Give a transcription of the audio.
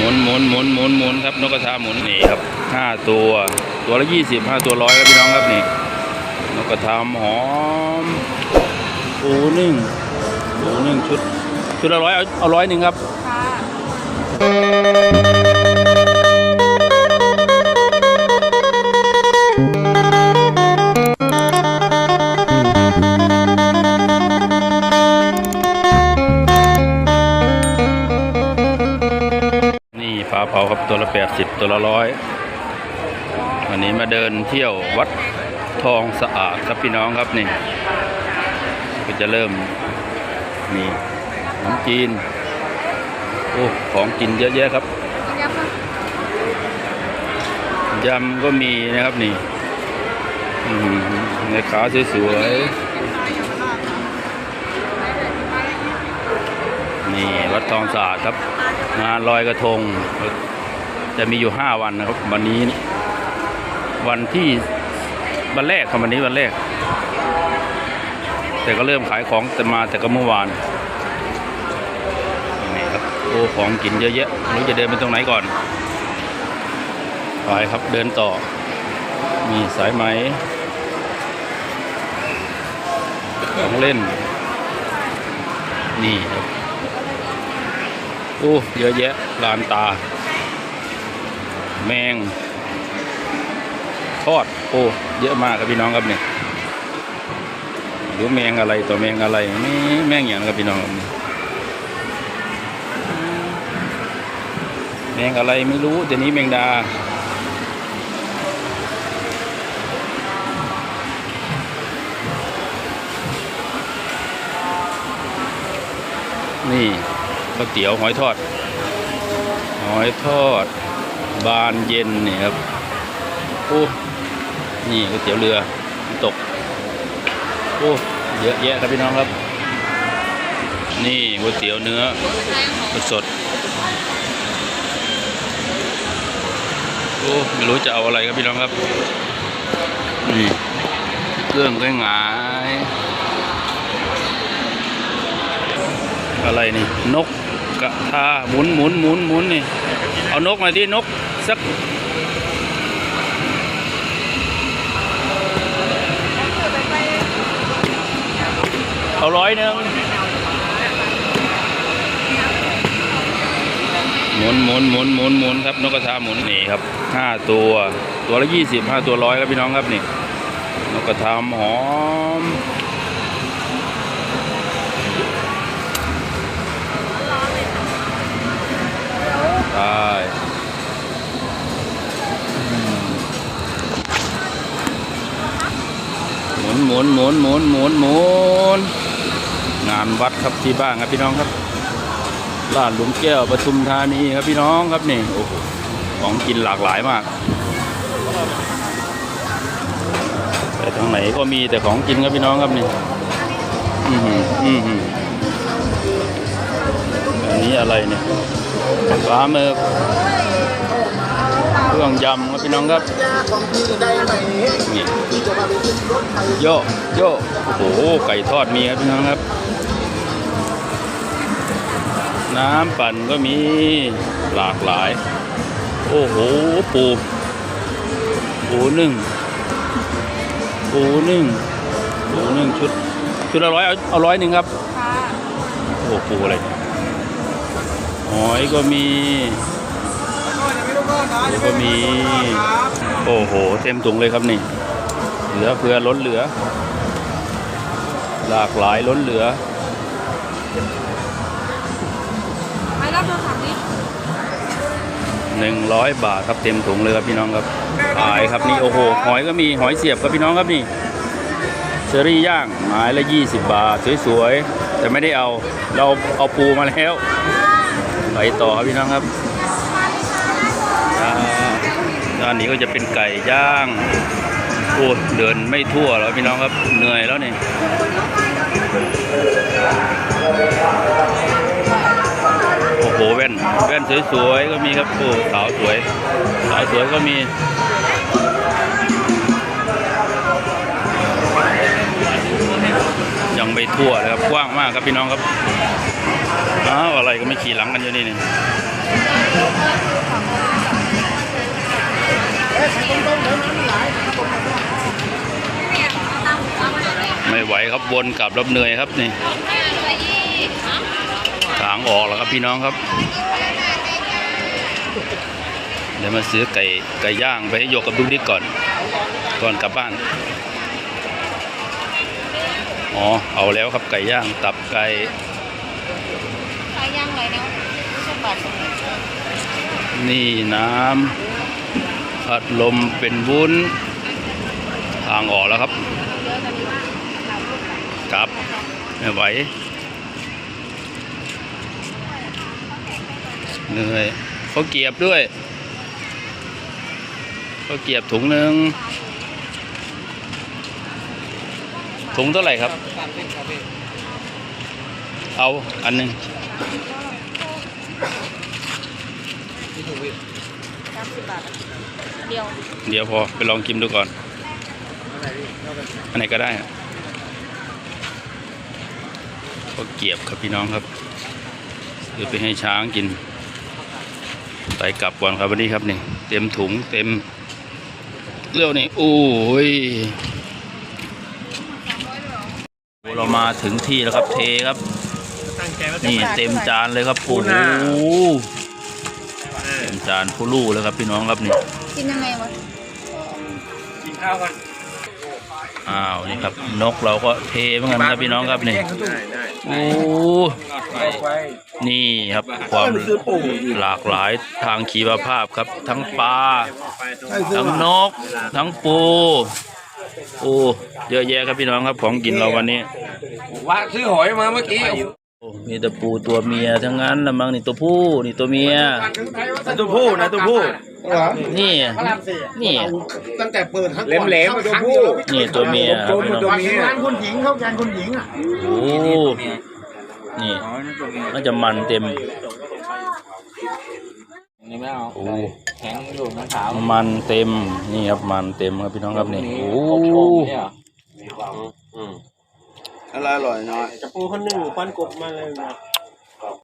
หมุนหมุนหมุนหมุนหมุนครับนกกระทาหมุนนี่ครับห้าตัวตัวละยี่สิบห้าตัวร้อยครับพี่น้องครับนี่นกกระทาหอมปูนึ่งปูนึ่งชุดชุดละร้อยเอาเอาร้อยหนึ่งครับ ค่ะนี่ปลาเผาครับตัวละแปดสิบตัวละร้อยวันนี้มาเดินเที่ยววัดทองสะอาดครับพี่น้องครับนี่ ก็จะเริ่มนี่ขนมจีนโอ้ของกินเยอะแยะครับยำก็มีนะครับนี่อืมในขาสวยๆ นี่วัดทองสะอาดครับงานลอยกระทง จะมีอยู่ห้าวันนะครับ วันนี้ วันที่วันแรกครับวันนี้วันแรก แต่ก็เริ่มขายของแต่มาแต่ก็เมื่อวานนี่ครับโอ้ของกินเยอะแยะไม่รู้จะเดินไปตรงไหนก่อนไปครับเดินต่อ มีสายไหมของเล่น นี่ครับ โอ้เยอะแยะลานตา แมง ทอด โอ้เยอะมากครับพี่น้องครับเนี่ยหรือแมงอะไรต่อแมงอะไรนี่แมงอย่างครับพี่น้องครับแมงอะไรไม่รู้แต่นี้แมงดานี่ ก๋วยเตี๋ยวหอยทอด หอยทอด บานเย็นนี่ครับโอ้นี่ก๋วยเตี๋ยวเรือตกโอ้เยอะแยะครับพี่น้องครับ นี่ก๋วยเตี๋ยวเนื้อสดโอ้ไม่รู้จะเอาอะไรครับพี่น้องครับนี่เครื่องก็หงายอะไรนี่ นก กระทาหมุนหมุนหมุนหมุนนี่ เอานกมาที่นกสักเอาร้อยหนึ่งหมุนหมุนหมุนหมุนหมุนครับ นกกระทาหมุนนี่ครับห้าตัว ตัวละยี่สิบห้าตัวร้อยครับพี่น้องครับนี่ นกกระทาหอม ได้หมุนหมุนหมุนหมุนหมุนหมุนงานวัดครับที่บ้านครับพี่น้องครับลาดหลุมแก้วปทุมธานีครับพี่น้องครับนี่โอ้โหของกินหลากหลายมากแต่ทางไหนก็มีแต่ของกินครับพี่น้องครับนี่อือหืออือหืออันนี้อะไรเนี่ย ปลาหมึกเครื่องยำครับพี่น้องครับนี่โยโยโอ้โหไก่ทอดมีครับพี่น้องครับ น้ำปั่นก็มีหลากหลาย โอ้โหปูปูนึ่งปูนึ่งปูนึ่งชุดชุดละร้อยเอาเอาร้อยหนึ่งครับค่ะโอ้โหปูอะไรเนี่ย หอยก็มีปูก็มี โอ้โห เต็มถุงเลยครับนี่ เหลือเฟือล้นเหลือ หลากหลายล้นเหลือไปรับโทรศัพท์นี้หนึ่งร้อยบาทครับเต็มถุงเลยครับพี่น้องครับขายครับนี่โอ้โห หอยก็มีหอยเสียบครับพี่น้องครับนี่เชอรี่ย่างไม้ละยี่สิบบาท สวยๆ แต่ไม่ได้เอา เราเอาปูมาแล้ว ไปต่อครับพี่น้องครับด้านนี้ก็จะเป็นไก่ย่างโอ้เดินไม่ทั่วแล้วพี่น้องครับเหนื่อยแล้วนี่โอ้โหแว่นแว่นสวยๆก็มีครับโอ้สาวสวยสาวสวยก็มียังไม่ทั่วเลยครับกว้างมากครับพี่น้องครับ อ้าอะไรก็ไม่ขี่หลังกันอยู่นี่นี่ไม่ไหวครับวนกลับรับเหนื่อยครับนี่ทางออกแล้วครับพี่น้องครับ เดี๋ยวมาซื้อไก่ไก่ย่างไปให้โยกกับดุ๊กดิ๊กก่อน ก่อนกลับบ้าน อ๋อ เอาแล้วครับไก่ย่างตับไก่ ใช้ย่างไรเนี่ยสักบาทสองนี่น้ำพัดลมเป็นวุ้น ทางออกแล้วครับครับไม่ไหวเหนื่อยเขาเกียบด้วยเขาเกียบถุงหนึ่งถุงเท่าไหร่ครับ เอาอันหนึ่ง สามสิบบาทเดียวเดี๋ยวพอไปลองกินดูก่อน อันไหนก็ได้อะก็เกียบครับพี่น้องครับซื้อไปให้ช้างกิน ไปกลับก่อนครับวันนี้ครับนี่ เต็มถุงเต็มเรื่องนี่ โอ้ยเรามาถึงที่แล้วครับเทครับ นี่เต็มจานเลยครับโอ้โหเต็มจานผู้ลู่เลยครับพี่น้องครับนี่กินยังไงวะกินข้าวกันอ้าวนี่ครับนกเราก็เทเหมือนกันครับพี่น้องครับนี่ได้ได้โอ้ไปไปนี่ครับความหลากหลายทางชีวภาพครับ ทั้งปลาทั้งนก ทั้งปูโอ้เยอะแยะครับพี่น้องครับของกินเราวันนี้ว่าซื้อหอยมาเมื่อกี้โอ้ มีแต่ปูตัวเมียทั้งนั้นละมั้งนี่ตัวผู้ นี่ตัวเมีย ตัวผู้นะตัวผู้นี่นี่ ตั้งแต่เปิดครั้งแหลมแหลมๆตัวผู้ นี่ตัวเมียครับพี่น้องตัวเมียงานคุณหญิงเข้างานคุณหญิงอะโอ้นี่น่าจะมันเต็ม นี่ไม่เอาโอ้แข็งอยู่น้ำขาวมันเต็ม นี่ครับมันเต็มครับพี่น้องครับนี่ โอ้เนี่ย อะไรอร่อยน้อย จะปูคนหนึ่งควันกบมาเลยนะ